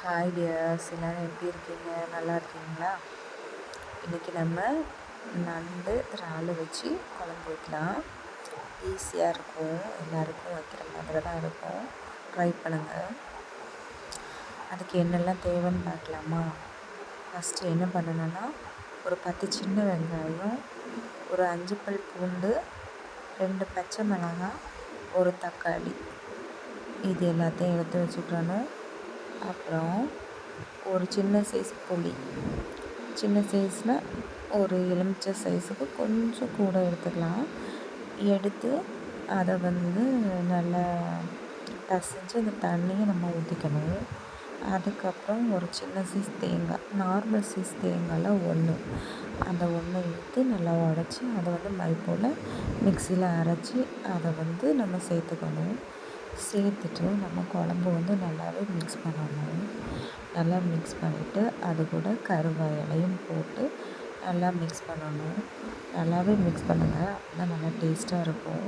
Hi tears எல்லோரும் எப்படி இருக்கீங்க? நல்லா இருக்கீங்களா? இன்றைக்கி நம்ம நண்டு இறால் வச்சு குழம்பு வைக்கலாம். ஈஸியாக இருக்கும். எல்லாருக்கும் வைக்கிற மாதிரி தான் இருக்கும். ட்ரை பண்ணுங்கள் அதுக்கு என்னெல்லாம் தேவைன்னு பார்க்கலாமா? ஃபஸ்ட்டு என்ன பண்ணணுன்னா ஒரு பத்து சின்ன வெங்காயம் ஒரு அஞ்சு பல் பூண்டு ரெண்டு பச்சை மிளகாய் ஒரு தக்காளி. இது எல்லாத்தையும் எடுத்து வச்சுக்கணும். அப்புறம் ஒரு சின்ன சைஸ் புளி. சின்ன சைஸில் ஒரு எலுமிச்சை சைஸுக்கு கொஞ்சம் கூட எடுத்துக்கலாம். எடுத்து அதை வந்து நல்லா பசைஞ்சு அந்த தண்ணியை நம்ம ஊற்றிக்கணும் அதுக்கப்புறம் ஒரு சின்ன சைஸ் தேங்காய் நார்மல் சைஸ் தேங்காயில் ஒன்று அந்த ஒன்றை எடுத்து நல்லா உடச்சி அதை வந்து மை போல் மிக்சியில் அரைச்சி அதை வந்து நம்ம சேர்த்துக்கணும். சேர்த்துட்டு நம்ம குழம்பு வந்து நல்லாவே மிக்ஸ் பண்ணணும் நல்லா மிக்ஸ் பண்ணிவிட்டு அது கூட கருவேப்பிலையும் போட்டு நல்லா மிக்ஸ் பண்ணணும். நல்லாவே மிக்ஸ் பண்ணுங்கள் அப்போ நல்லா டேஸ்ட்டாக இருக்கும்.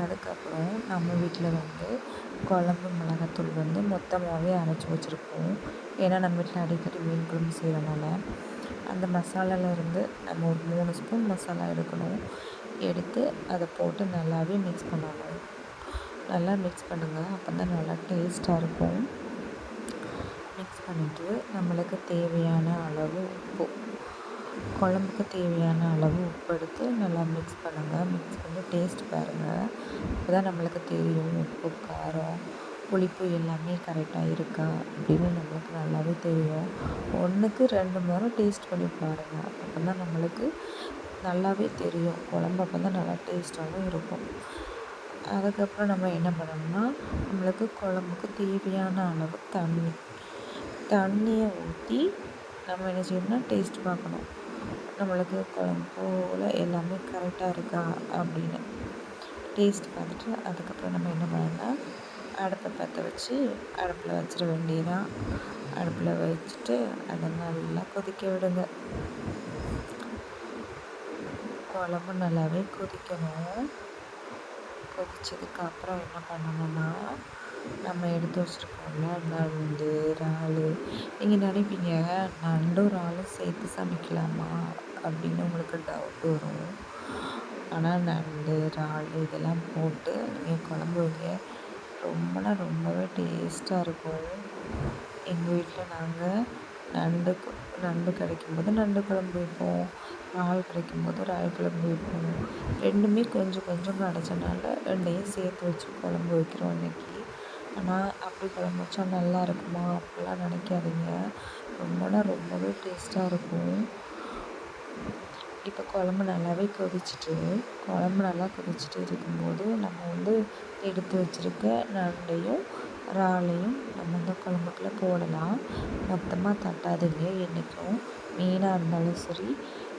அதுக்கப்புறம் நம்ம வீட்டில் வந்து குழம்பு மிளகாத்தூள் வந்து மொத்தமாகவே அரைச்சி வச்சுருப்போம் ஏன்னா நம்ம வீட்டில் அடிக்கடி மீன் குழம்பு செய்கிறனால அந்த மசாலாவிலேருந்து நம்ம ஒரு மூணு ஸ்பூன் மசாலா எடுக்கணும். எடுத்து அதை போட்டு நல்லாவே மிக்ஸ் பண்ணணும். நல்லா மிக்ஸ் பண்ணுங்கள் அப்போ தான் நல்லா டேஸ்ட்டாக இருக்கும். மிக்ஸ் பண்ணிவிட்டு நம்மளுக்கு தேவையான அளவு உப்பு. குழம்புக்கு தேவையான அளவு உப்பு எடுத்து நல்லா மிக்ஸ் பண்ணுங்கள் மிக்ஸ் பண்ணி டேஸ்ட் பாருங்கள் அப்போ தான் நம்மளுக்கு தெரியும் உப்பு காரம் புளிப்பு எல்லாமே கரெக்டாக இருக்கா அப்படின்னு நம்மளுக்கு நல்லாவே தெரியும். ஒன்றுக்கு ரெண்டு முறை டேஸ்ட் பண்ணி பாருங்கள் அப்போ தான் நம்மளுக்கு நல்லாவே தெரியும். குழம்பு அப்போ தான் நல்லா டேஸ்ட்டாகவும் இருக்கும். அதுக்கப்புறம் நம்ம என்ன பண்ணணும்னா நம்மளுக்கு குழம்புக்கு தேவையான அளவு தண்ணி. தண்ணியை ஊற்றி நம்ம என்ன செய்யணும்னா டேஸ்ட் பார்க்கணும். நம்மளுக்கு குழம்பு போல் எல்லாமே கரெக்டாக இருக்கா அப்படின்னு டேஸ்ட் பார்த்துட்டு அதுக்கப்புறம் நம்ம என்ன பண்ணணும்னா அடுப்பை பற்ற வச்சு அடுப்பில் வச்சிட வேண்டியதான் அடுப்பில் வச்சுட்டு அதை நல்லா கொதிக்க விடுங்க. குழம்பு நல்லாவே கொதிக்கணும். கொதிச்சதுக்கு அப்புறம் என்ன பண்ணணும்னா நம்ம எடுத்து வச்சுருக்கோம்ல நண்டு இறால். நீங்கள் நினைப்பீங்க நண்டும் இறாலும் சேர்த்து சமைக்கலாமா அப்படின்னு உங்களுக்கு டவுட் வரும். ஆனால் நண்டு இறால் இதெல்லாம் போட்டு நீங்கள் குழம்பு வைங்க. ரொம்பனா ரொம்பவே டேஸ்ட்டாக இருக்கும். எங்கள் வீட்டில் நாங்கள் நண்டு நண்டு கிடைக்கும்போது நண்டு குழம்பு வைப்போம். இறால் கிடைக்கும்போது இறால் குழம்பு வைப்போம். ரெண்டுமே கொஞ்சம் கொஞ்சம் கிடச்சனால ரெண்டையும் சேர்த்து வச்சு குழம்பு வைக்கிறோம் இன்றைக்கி ஆனால் அப்படி குழம்பு வச்சா நல்லா இருக்குமா? அப்படிலாம் நினைக்காதீங்க. ரொம்பனா ரொம்பவே டேஸ்ட்டாக இருக்கும். இப்போ குழம்பு நல்லாவே கொதிச்சிட்டு குழம்பு நல்லா கொதிச்சிட்டு இருக்கும்போது நம்ம வந்து எடுத்து வச்சுருக்க நண்டையும் இறாலையும் நம்ம இந்த குழம்புக்குள்ளே போடலாம். மொத்தமாக தட்டாதுங்க. என்றைக்கும் மீனாக இருந்தாலும் சரி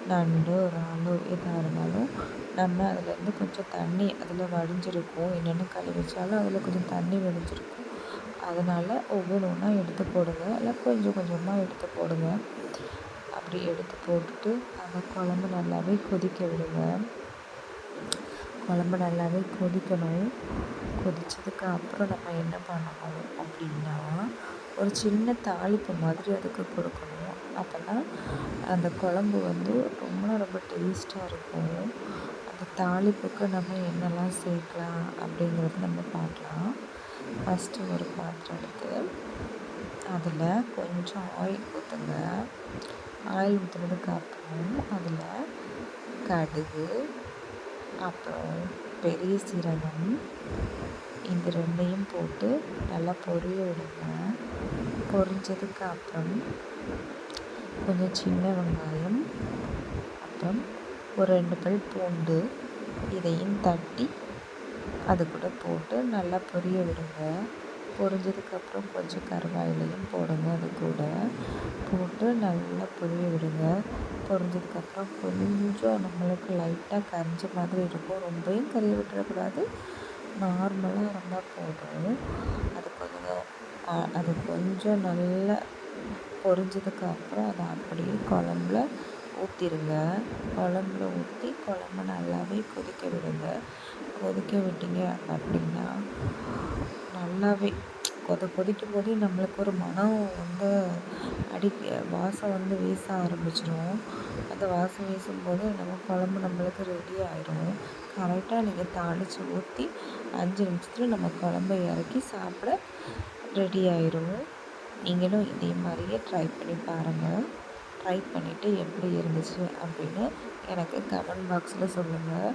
நண்டோ இறாலோ எதாக இருந்தாலும் நம்ம அதுலேருந்து கொஞ்சம் தண்ணி அதில் வடிஞ்சிருக்கும். என்னென்ன கழுவி வச்சாலும் அதில் கொஞ்சம் தண்ணி வடிஞ்சிருக்கும். அதனால் ஒவ்வொன்று ஒன்றா எடுத்து போடுங்க. இல்லை கொஞ்சம் கொஞ்சமாக எடுத்து போடுங்க. அப்படி எடுத்து போட்டுட்டு அந்த குழம்பு நல்லாவே கொதிக்க விடுங்க. குழம்பு நல்லாவே கொதிக்கணும். கொதித்ததுக்கு அப்புறம் நம்ம என்ன பண்ணணும் அப்படின்னா ஒரு சின்ன தாளிப்பு மாதிரி அதுக்கு கொடுக்கணும். அப்போ தான் அந்த குழம்பு வந்து ரொம்ப ரொம்ப டேஸ்ட்டாக இருக்கும். அந்த தாளிப்புக்கு நம்ம என்னெல்லாம் சேர்க்கலாம் அப்படிங்கிறது நம்ம பார்க்கலாம். ஃபஸ்ட்டு ஒரு பாத்திரம் எடுத்து அதில் கொஞ்சம் ஆயில் ஊற்றுங்க ஆயில் ஊற்றுனதுக்கு அப்புறம் அதில் கடுகு அப்புறம் பெரிய சீரகம் இந்த ரெண்டையும் போட்டு நல்லா பொரிய விடுங்க. பொரிஞ்சதுக்கு அப்புறம் கொஞ்சம் சின்ன வெங்காயம் அப்புறம் ஒரு ரெண்டு பல் பூண்டு இதையும் தட்டி அது கூட போட்டு நல்லா பொரிய விடுங்க. பொரிஞ்சதுக்கப்புறம் கொஞ்சம் கருவாயிலையும் போடுங்க அது கூட. போட்டு நல்லா பொரிய விடுங்க. பொரிஞ்சதுக்கப்புறம் கொஞ்சம் நம்மளுக்கு லைட்டாக கரிஞ்ச மாதிரி இருக்கும். ரொம்பவும் கறியை விட்டுறக்கூடாது. நார்மலாக இருந்தால் போதும். அது கொஞ்சம் அது கொஞ்சம் நல்லா பொரிஞ்சதுக்கு அப்புறம் அதை அப்படியே குழம்புல ஊற்றிடுங்க குழம்புல ஊற்றி குழம்ப நல்லாவே கொதிக்க விடுங்க. கொதிக்க விட்டீங்க அப்படின்னா நல்லாவே கொத கொதிக்கும் போதே நம்மளுக்கு ஒரு மனம் வந்து அடி வாசம் வந்து வீச ஆரம்பிச்சிடும். அந்த வாசம் வீசும்போது நம்ம குழம்பு நம்மளுக்கு ரெடி ஆயிடும் கரெக்டாக நீங்கள் தாளித்து ஊற்றி அஞ்சு நிமிஷத்தில் நம்ம குழம்ப இறக்கி சாப்பிட ரெடி ஆயிடும் நீங்களும் இதே மாதிரியே ட்ரை பண்ணி பாருங்கள் ட்ரை பண்ணிவிட்டு எப்படி இருந்துச்சு அப்படின்னு எனக்கு கமெண்ட் பாக்ஸில் சொல்லுங்கள்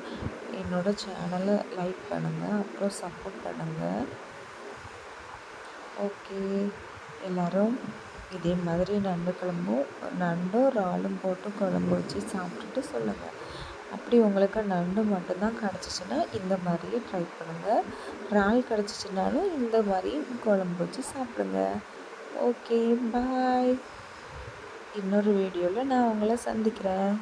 என்னோடய சேனலை லைக் பண்ணுங்கள் அப்புறம் சப்போர்ட் பண்ணுங்கள் ஓகே. எல்லோரும் இதே மாதிரி நண்டு குழம்பும் நண்டும் இறாலும் போட்டு குழம்பு வச்சு சாப்பிட்டுட்டு சொல்லுங்கள் அப்படி உங்களுக்கு நண்டு மட்டும்தான் கிடச்சிச்சின்னா இந்த மாதிரியே ட்ரை பண்ணுங்கள் இறால் கிடச்சிச்சின்னாலும் இந்த மாதிரி குழம்பு வச்சு சாப்பிடுங்க. ஓகே பாய் இன்னொரு வீடியோவில் நான் உங்களை சந்திக்கிறேன்.